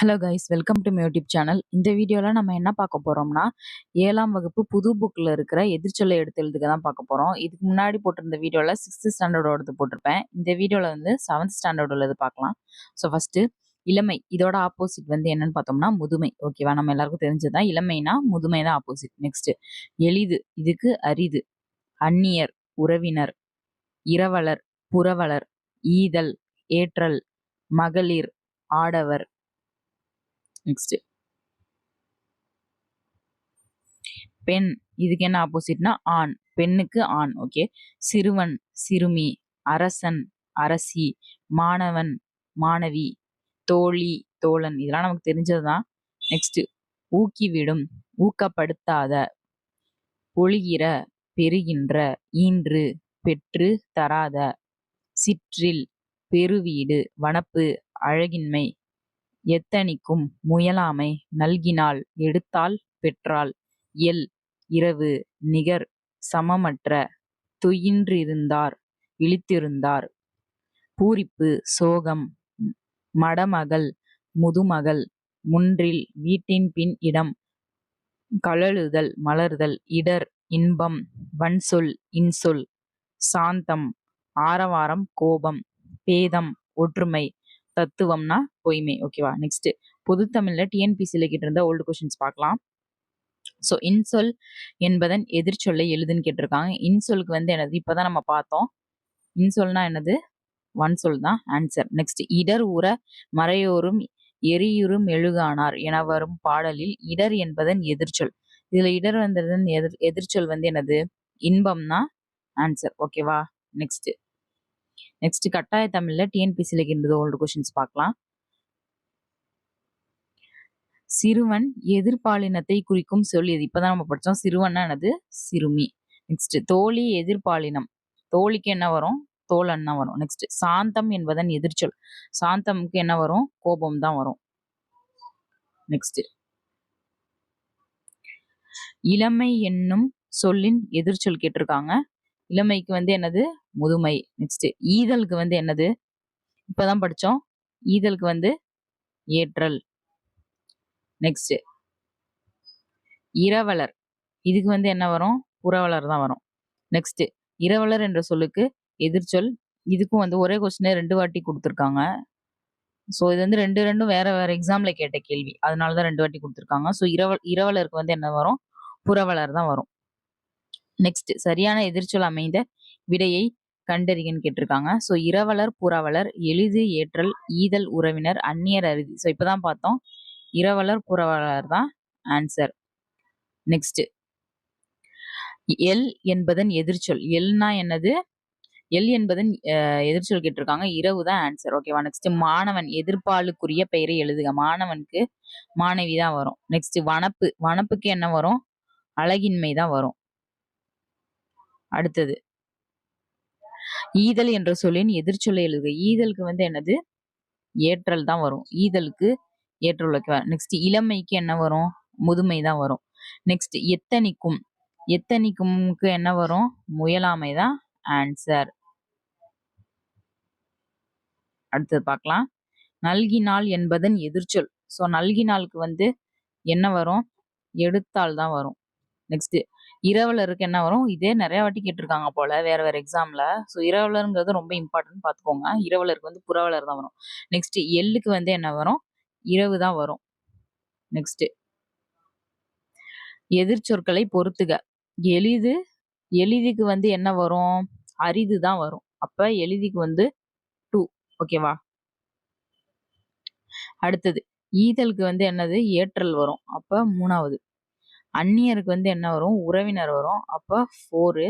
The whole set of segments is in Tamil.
Hello guys welcome to YouTube channel இந்த வீடியோவில் நம்ம என்ன பார்க்க போகிறோம்னா ஏழாம் வகுப்பு புது புக்கில் இருக்கிற எதிர்ச்சொல்லை எடுத்து எழுதுக்க தான் பார்க்க போகிறோம் இதுக்கு முன்னாடி போட்டிருந்த வீடியோவில் சிக்ஸ்த் ஸ்டாண்டர்டோடது போட்டிருப்பேன். இந்த வீடியோவில் வந்து செவன்த் ஸ்டாண்டர்ட் உள்ளது பார்க்கலாம். ஸோ ஃபஸ்ட்டு இளமை இதோட ஆப்போசிட் வந்து என்னன்னு பார்த்தோம்னா முதுமை. ஓகேவா நம்ம எல்லாருக்கும் தெரிஞ்சதுதான். இளமைனா முதுமை தான் ஆப்போசிட் நெக்ஸ்ட் எளிது இதுக்கு அரிது. அந்நியர் உறவினர் இரவலர் புறவலர் ஈதல் ஏற்றல் மகளிர் ஆடவர் நெக்ஸ்ட் பெண். இதுக்கு என்ன ஆப்போசிட்னா ஆண். பெண்ணுக்கு ஆண். ஓகே சிறுவன் சிறுமி அரசன் அரசி மாணவன் மாணவி தோழி தோழன். இதெல்லாம் நமக்கு தெரிஞ்சது தான் நெக்ஸ்ட் ஊக்கிவிடும் ஊக்கப்படுத்தாத பொழிகிற பெறுகின்ற ஈன்று பெற்று தராத சிற்றில் பெருவீடு வனப்பு அழகின்மை எத்தனிக்கும் முயலாமை நல்கினாள் எடுத்தாள் பெற்றாள். எல். இரவு நிகர் சமமற்ற துயின்றிருந்தார் விழித்திருந்தார் பூரிப்பு சோகம் மடமகள் முதுமகள் முன்றில் வீட்டின் பின் இடம் கழலுதல் மலர்தல் இடர் இன்பம் வன்சொல் இன்சொல் சாந்தம் ஆரவாரம் கோபம் பேதம் ஒற்றுமை தத்துவம்னா பொய்மை. ஓகேவா நெக்ஸ்ட் பொது தமிழ்ல டிஎன்பிசியில கிட்ட இருந்த ஓல்டு கொஸ்டின்ஸ் பார்க்கலாம். ஸோ இன்சொல் என்பதன் எதிர்ச்சொல்லை எழுதுன்னு கேட்டிருக்காங்க. இன்சொலுக்கு வந்து என்னது? இப்போதான் நம்ம பார்த்தோம். இன்சொல்னா என்னது? ஒன் சொல் தான். ஆன்சர் நெக்ஸ்ட் இடர் ஊற மறையோரும் எரியுறும் எழுகானார் என வரும் பாடலில் இடர் என்பதன் எதிர்ச்சொல் இதுல இடர் வந்ததன் எதிர் எதிர்ச்சொல் வந்து என்னது? இன்பம்னா ஆன்சர் ஓகேவா நெக்ஸ்ட் நெக்ஸ்ட் கட்டாய தமிழ்ல டிஎன்பிசியில் இருந்தது ஓல்டு கொஸ்டின்ஸ் பார்க்கலாம். சிறுவன் எதிர்பாலினத்தை குறிக்கும் சொல் இது இப்பதான் நம்ம படிச்சோம். சிறுவன்னா என்னது? சிறுமி. நெக்ஸ்ட் தோழி எதிர்பாலினம். தோழிக்கு என்ன வரும்? தோழன்னா வரும். நெக்ஸ்ட் சாந்தம் என்பதன் எதிர்ச்சொல். சாந்தம்க்கு என்ன வரும்? கோபம் தான் வரும். நெக்ஸ்ட் இளமை என்னும் சொல்லின் எதிர்ச்சொல் கேட்டிருக்காங்க. இளமைக்கு வந்து என்னது? முதுமை. நெக்ஸ்ட் ஈதலுக்கு வந்து என்னது? இப்போதான் படித்தோம் ஈதலுக்கு வந்து ஏற்றல். நெக்ஸ்ட் இரவலர். இதுக்கு வந்து என்ன வரும்? புறவலர் தான் வரும். நெக்ஸ்ட் இரவலர் என்ற சொல்லுக்கு எதிர்ச்சொல் இதுக்கும் வந்து ஒரே கொஸ்டினே ரெண்டு வாட்டி கொடுத்துருக்காங்க. ஸோ இது வந்து ரெண்டு ரெண்டும் வேற வேற எக்ஸாம்ல கேட்ட கேள்வி. அதனால தான் ரெண்டு வாட்டி கொடுத்துருக்காங்க. ஸோ இரவ இரவலருக்கு வந்து என்ன வரும்? புறவலர் தான் வரும். நெக்ஸ்ட் சரியான எதிர்ச்சொல் அமைந்த விடையை கண்டறிகன்னு கேட்டிருக்காங்க. ஸோ இரவலர் புறவலர் எளிது ஏற்றல் ஈதல் உறவினர் அந்நியர் அருதி. ஸோ இப்போதான் பார்த்தோம். இரவலர் புறவலர் தான் ஆன்சர் நெக்ஸ்ட் எல் என்பதன் எதிர்ச்சொல். எல்னா என்னது? எல் என்பதன் எதிர்ச்சொல் கேட்டிருக்காங்க. இரவு தான் ஆன்சர் ஓகேவா நெக்ஸ்ட் மாணவன் எதிர்ப்பாலுக்குரிய பெயரை எழுதுக. மாணவனுக்கு மாணவி தான் வரும். நெக்ஸ்ட் வனப்பு. வனப்புக்கு என்ன வரும்? அழகின்மை தான் வரும். அடுத்தது. ஈதல் என்ற சொல்லின் எதிர்ச்சொல்லை எழுதுக. ஈதலுக்கு வந்து என்னது? ஏற்றல் தான் வரும். ஈதலுக்கு ஏற்றல் வைக்க நெக்ஸ்ட் இளமைக்கு என்ன வரும்? முதுமை தான் வரும். நெக்ஸ்ட் எத்தனிக்கும். எத்தனிக்கும்க்கு என்ன வரும்? முயலாமை தான் ஆன்சர் அடுத்தது பார்க்கலாம். நல்கினால் என்பதன் எதிர்ச்சொல். ஸோ நல்கினாலுக்கு வந்து என்ன வரும்? எடுத்தால் தான் வரும். நெக்ஸ்ட் இரவலருக்கு என்ன வரும்? இதே நிறைய வாட்டி கேட்டிருக்காங்க போல வேற வேற எக்ஸாம்ல ஸோ இரவலருங்கிறது ரொம்ப இம்பார்ட்டன்ட் பார்த்துக்கோங்க. இரவலருக்கு வந்து புறவலர் தான் வரும். நெக்ஸ்ட் எள்ளுக்கு வந்து என்ன வரும்? இரவு தான் வரும். நெக்ஸ்ட் எதிர்ச்சொற்களை பொறுத்துக. எளிது எளிதுக்கு வந்து என்ன வரும்? அரிது தான் வரும். அப்ப எளிதிக்கு வந்து டூ ஓகேவா அடுத்தது ஈதலுக்கு வந்து என்னது? ஏற்றல் வரும். அப்ப மூணாவது. அந்நியருக்கு வந்து என்ன வரும்? உறவினர் வரும். அப்போ ஃபோரு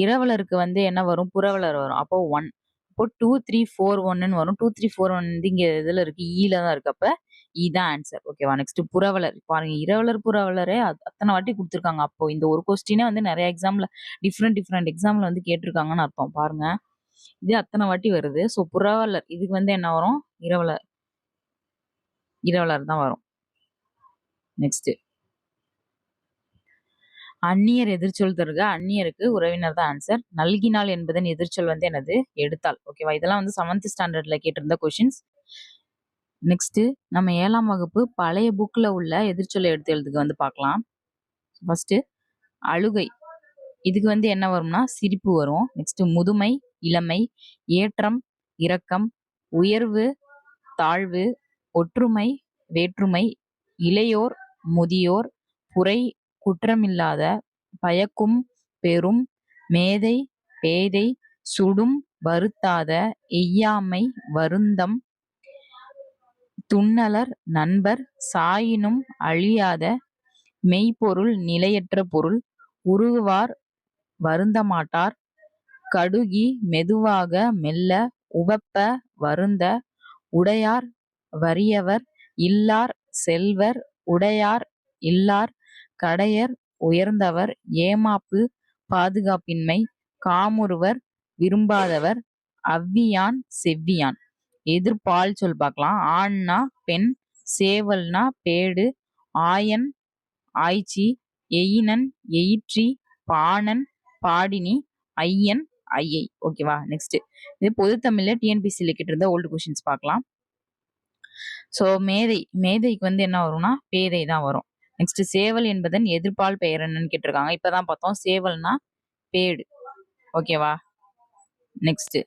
இரவலருக்கு வந்து என்ன வரும்? புறவலர் வரும். அப்போ ஒன் இப்போ டூ த்ரீ ஃபோர் ஒன்னு வரும். டூ த்ரீ ஃபோர் ஒன் வந்து இங்கே இதில் இருக்கு. E ஈல தான் இருக்கு. அப்போ இதான் e ஆன்சர் ஓகேவா நெக்ஸ்ட் புறவலர் பாருங்க இரவலர் புறவலரே அத்தனை வாட்டி கொடுத்துருக்காங்க. அப்போ இந்த ஒரு கொஸ்டினே வந்து நிறைய எக்ஸாம்ல டிஃப்ரெண்ட் டிஃப்ரெண்ட் எக்ஸாம்ல வந்து கேட்டிருக்காங்கன்னு அர்த்தம். பாருங்க. இது அத்தனை வாட்டி வருது. ஸோ புறவலர் இதுக்கு வந்து என்ன வரும்? இரவலர். இரவலர் தான் வரும். நெக்ஸ்ட் அந்நியர் எதிர்ச்சொல் தருக. அந்நியருக்கு உறவினர் தான் ஆன்சர் நல்கினால் என்பதன் எதிர்ச்சொல் வந்து எனது எடுத்தால் ஓகேவா இதெல்லாம் வந்து செவன்த் ஸ்டாண்டர்ட்ல கேட்டிருந்த கொஷின்ஸ் நெக்ஸ்ட்டு நம்ம ஏழாம் வகுப்பு பழைய புக்கில் உள்ள எதிர்ச்சொல்லை எடுத்து எழுதுக்கு வந்து பார்க்கலாம். ஃபர்ஸ்ட் அழுகை. இதுக்கு வந்து என்ன வரும்னா சிரிப்பு வரும். நெக்ஸ்ட்டு முதுமை இளமை ஏற்றம் இரக்கம் உயர்வு தாழ்வு ஒற்றுமை வேற்றுமை இளையோர் முதியோர் புரை குற்றமில்லாத பயக்கும் பெரும் மேதை பேதை சுடும் வருத்தாத எய்யாமை வருந்தம் துன்னலர் நண்பர் சாயினும் அழியாத மெய்ப்பொருள் நிலையற்ற பொருள் உருகுவார் வருந்தமாட்டார். கடுகி மெதுவாக மெல்ல உவப்ப வருந்த உடையார் வறியவர் இல்லார் செல்வர் உடையார் இல்லார் கடையர் உயர்ந்தவர் ஏமாப்பு பாதுகாப்பின்மை காமுறுவர் விரும்பாதவர் அவ்வியான் செவ்வியான். எதிர்பால் சொல் பார்க்கலாம். ஆண்னா பெண் சேவல்னா பேடு ஆயன் ஆய்ச்சி எயினன் எயிற்றி பாணன் பாடினி ஐயன் ஐயை. ஓகேவா? நெக்ஸ்ட் இது பொதுத்தமிழ்ல டிஎன்பிசியில் கேட்டிருந்த ஓல்டு கொஷின்ஸ் பார்க்கலாம். ஸோ மேதை மேதைக்கு வந்து என்ன வரும்னா பேதை தான் வரும். நெக்ஸ்ட் சேவல் என்பதன் எதிர்பால் பெயர் என்னன்னு கேட்டிருக்காங்க. இப்பதான் பார்த்தோம். சேவல்னா பேடு. ஓகேவா நெக்ஸ்ட்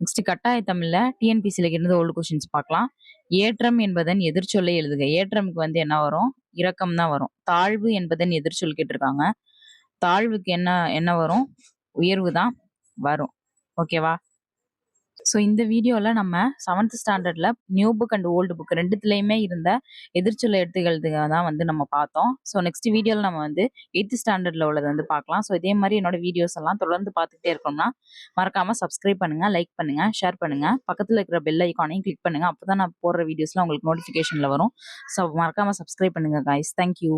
நெக்ஸ்ட் கட்டாய தமிழ்ல டிஎன்பிசியில இருந்து ஓல்டு கொஷின்ஸ் பார்க்கலாம். ஏற்றம் என்பதன் எதிர்ச்சொல்லை எழுதுக. ஏற்றமுக்கு வந்து என்ன வரும்? இரக்கம் தான் வரும். தாழ்வு என்பதன் எதிர்ச்சொல் கேட்டிருக்காங்க. தாழ்வுக்கு என்ன என்ன வரும்? உயர்வு தான் வரும். ஓகேவா ஸோ இந்த வீடியோவில் நம்ம செவன்த் ஸ்டாண்டர்டில் new book and old book ரெண்டுத்துலேயுமே இருந்த எதிர்ச்சொல்லை எடுத்துக்கிறதுக்காக தான் வந்து நம்ம பார்த்தோம். ஸோ நெக்ஸ்ட் வீடியோவில் நம்ம வந்து எயித்து ஸ்டாண்டர்டில் உள்ளதை வந்து பார்க்கலாம். ஸோ இதே மாதிரி என்னோட வீடியோஸ் எல்லாம் தொடர்ந்து பார்த்துக்கிட்டே இருக்கோம்னா மறக்காமல் சப்ஸ்கிரைப் பண்ணுங்கள் லைக் பண்ணுங்கள் ஷேர் பண்ணுங்கள் பக்கத்தில் இருக்கிற பெல் ஐக்கானையும் கிளிக் பண்ணுங்கள் அப்போ தான் நான் போடுற வீடியோஸ்லாம் உங்களுக்கு நோட்டிஃபிகேஷனில் வரும். ஸோ மறக்காமல் சப்ஸ்கிரைப் பண்ணுங்கள் காய்ஸ் தேங்க்யூ